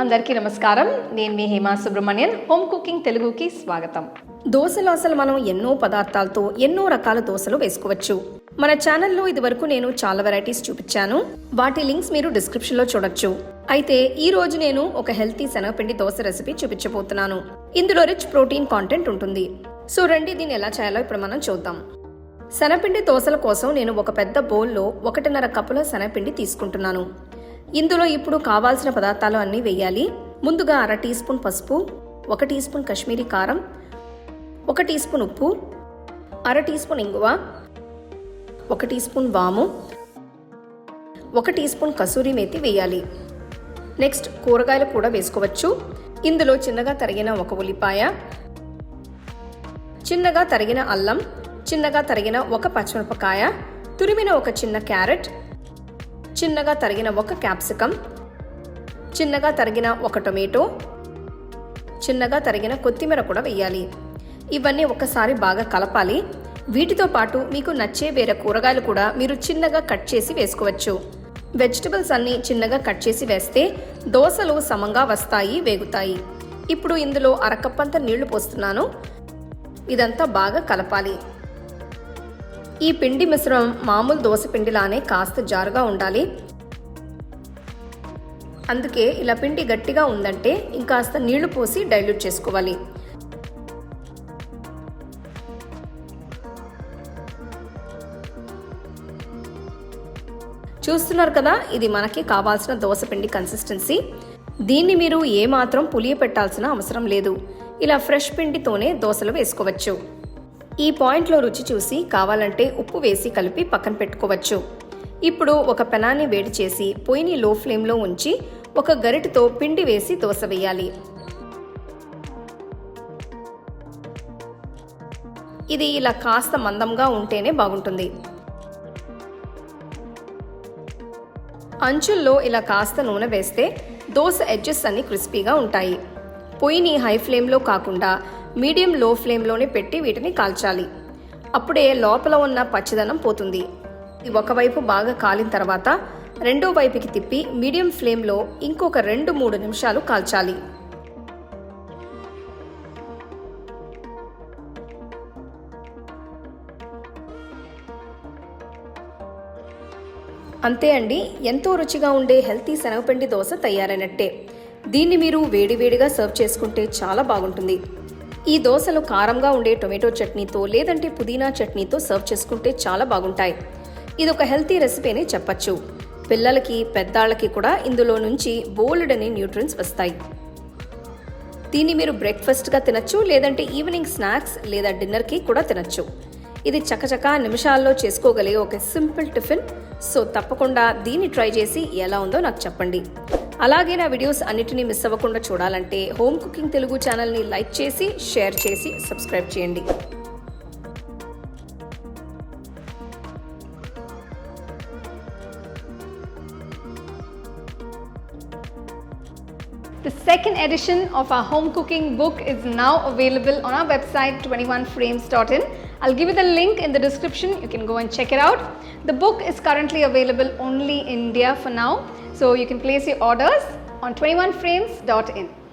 అందరికీ నమస్కారం. నేను మీ హేమా సుబ్రహ్మణ్యన్. హోమ్ కుకింగ్ తెలుగుకి స్వాగతం. దోశలు అసలు మనం ఎన్నో పదార్థాలతో ఎన్నో రకాల దోశలు వేసుకోవచ్చు. మన ఛానల్లో ఇదివరకు నేను చాలా వెరైటీస్ చూపించాను. వాటి లింక్స్ మీరు డిస్క్రిప్షన్లో చూడొచ్చు. అయితే ఈ రోజు నేను ఒక హెల్తీ శనగపిండి దోశ రెసిపీ చూపించబోతున్నాను. ఇందులో రిచ్ ప్రోటీన్ కాంటెంట్ ఉంటుంది. సో రండి దీన్ని ఎలా చేయాలో ఇప్పుడు మనం చూద్దాం. శనపిండి దోశల కోసం నేను ఒక పెద్ద బౌల్లో ఒకటిన్నర కప్పుల శనగపిండి తీసుకుంటున్నాను. ఇందులో ఇప్పుడు కావాల్సిన పదార్థాలు అన్నీ వేయాలి. ముందుగా అర టీ స్పూన్ పసుపు ఒక టీ స్పూన్ కాశ్మీరీ కారం ఒక టీ స్పూన్ ఉప్పు అర టీ స్పూన్ ఇంగువ ఒక టీ స్పూన్ వాము ఒక టీ స్పూన్ కసూరి మేతి వేయాలి. నెక్స్ట్ కూరగాయలు కూడా వేసుకోవచ్చు. ఇందులో చిన్నగా తరిగిన ఒక ఉల్లిపాయ చిన్నగా తరిగిన అల్లం చిన్నగా తరిగిన ఒక పచ్చిమిరపకాయ తురిమిన ఒక చిన్న క్యారెట్ చిన్నగా తరిగిన ఒక క్యాప్సికం చిన్నగా తరిగిన ఒక టొమాటో చిన్నగా తరిగిన కొత్తిమీర కూడా వేయాలి. ఇవన్నీ ఒకసారి బాగా కలపాలి. వీటితో పాటు మీకు నచ్చే వేరే కూరగాయలు కూడా మీరు చిన్నగా కట్ చేసి వేసుకోవచ్చు. వెజిటబుల్స్ అన్ని చిన్నగా కట్ చేసి వేస్తే దోశలు సమంగా వస్తాయి వేగుతాయి. ఇప్పుడు ఇందులో అరకప్పంత నీళ్ళు పోస్తున్నాను. ఇదంతా బాగా కలపాలి. ఈ పిండి మిశ్రమం మామూలు దోశ పిండిలానే కాస్త జారుగా ఉండాలి. అందుకే ఇలా పిండి గట్టిగా ఉందంటే ఇంకాస్త నీళ్ళు పోసి డైల్యూట్ చేసుకోవాలి. చూస్తున్నారు కదా ఇది మనకి కావాల్సిన దోశపిండి కన్సిస్టెన్సీ దీన్ని మీరు ఏమాత్రం పులియ పెట్టాల్సిన అవసరం లేదు. ఇలా ఫ్రెష్ పిండితోనే దోశలు వేసుకోవచ్చు. ఈ పాయింట్లో రుచి చూసి కావాలంటే ఉప్పు వేసి కలిపి పక్కన పెట్టుకోవచ్చు. ఇప్పుడు ఒక పెనాన్ని వేడి చేసి పొయ్యిని లో ఫ్లేమ్లో ఉంచి ఒక గరిటతో పిండి వేసి దోశ వేయాలి. ఇది ఇలా కాస్త మందంగా ఉంటేనే బాగుంటుంది. అంచుల్లో ఇలా కాస్త నూనె వేస్తే దోశ ఎడ్జెస్ అన్ని క్రిస్పీగా ఉంటాయి. పొయ్యిని హై ఫ్లేమ్లో కాకుండా మీడియం లో ఫ్లేమ్లోనే పెట్టి వీటిని కాల్చాలి. అప్పుడే లోపల ఉన్న పచ్చదనం పోతుంది. ఒకవైపు బాగా కాలిన తర్వాత రెండో వైపుకి తిప్పి మీడియం ఫ్లేమ్లో ఇంకొక రెండు మూడు నిమిషాలు కాల్చాలి. అంతే అండి ఎంతో రుచిగా ఉండే హెల్తీ శనగపిండి దోశ తయారైనట్టే. దీన్ని మీరు వేడివేడిగా సర్వ్ చేసుకుంటే చాలా బాగుంటుంది. ఈ దోశలు కారంగా ఉండే టొమాటో చట్నీతో లేదంటే పుదీనా చట్నీతో సర్వ్ చేసుకుంటే చాలా బాగుంటాయి. ఇది ఒక హెల్తీ రెసిపీ అని చెప్పచ్చు. పిల్లలకి పెద్దాళ్ళకి కూడా ఇందులో నుంచి బోల్డ్ అనే న్యూట్రియన్స్ వస్తాయి. దీన్ని మీరు బ్రేక్ఫాస్ట్గా తినచ్చు లేదంటే ఈవినింగ్ స్నాక్స్ లేదా డిన్నర్కి కూడా తినచ్చు. ఇది చకచకా నిమిషాల్లో చేసుకోగలిగే ఒక సింపుల్ టిఫిన్. సో తప్పకుండా దీన్ని ట్రై చేసి ఎలా ఉందో నాకు చెప్పండి. అలాగే నా వీడియోస్ అన్నిటినీ మిస్ అవ్వకుండా చూడాలంటే హోమ్ కుకింగ్ తెలుగు ఛానల్ని లైక్ చేసి షేర్ చేసి సబ్స్క్రైబ్ చేయండి The second edition of our home cooking book is now available on our website 21frames.in. I'll give you the link in the description. You can go and check it out. The book is currently available only in India for now, so you can place your orders on 21frames.in.